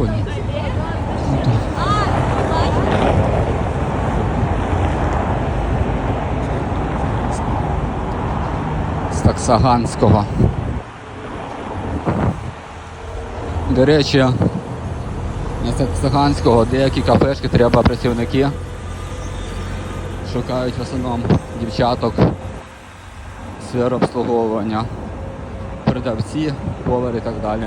прикольно. З Таксаганського. До речі, на Таксаганського деякі кафешки треба працівники. Шукають в основному дівчаток сферу обслуговування, продавці, повар і так далі.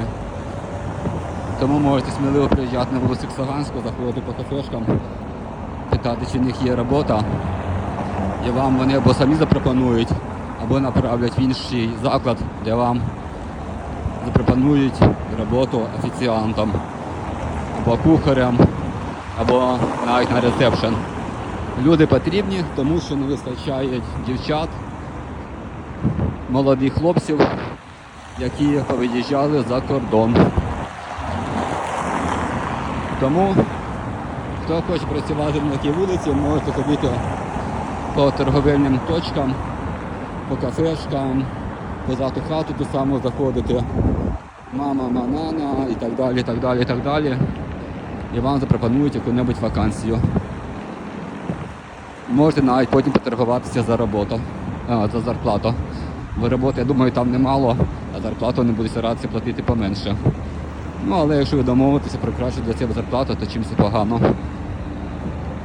Тому можете сміливо приїжджати на вулицю Саксаганську, заходити по кафешкам, питати, чи в них є робота. І вам вони або самі запропонують, або направлять в інший заклад, де вам запропонують роботу офіціантом, або кухарем, або навіть на ресепшн. Люди потрібні, тому що не вистачає дівчат, молодих хлопців, які повиїжджали за кордон. Тому, хто хоче працювати на такій вулиці, можете ходити по торговельним точкам, по кафешкам, позаду хату ту саму заходити, мама, манана і так далі, і так далі, і так далі. І вам запропонують яку-небудь вакансію. Можете навіть потім поторгуватися за роботу, а, за зарплату. Бо роботи, я думаю, там немало, а зарплату вони будуть старатися платити поменше. Ну, але якщо ви домовитеся про кращу для себе зарплату, то чимось погано.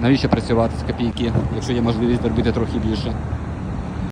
Навіщо працювати з копійки, якщо є можливість заробити трохи більше?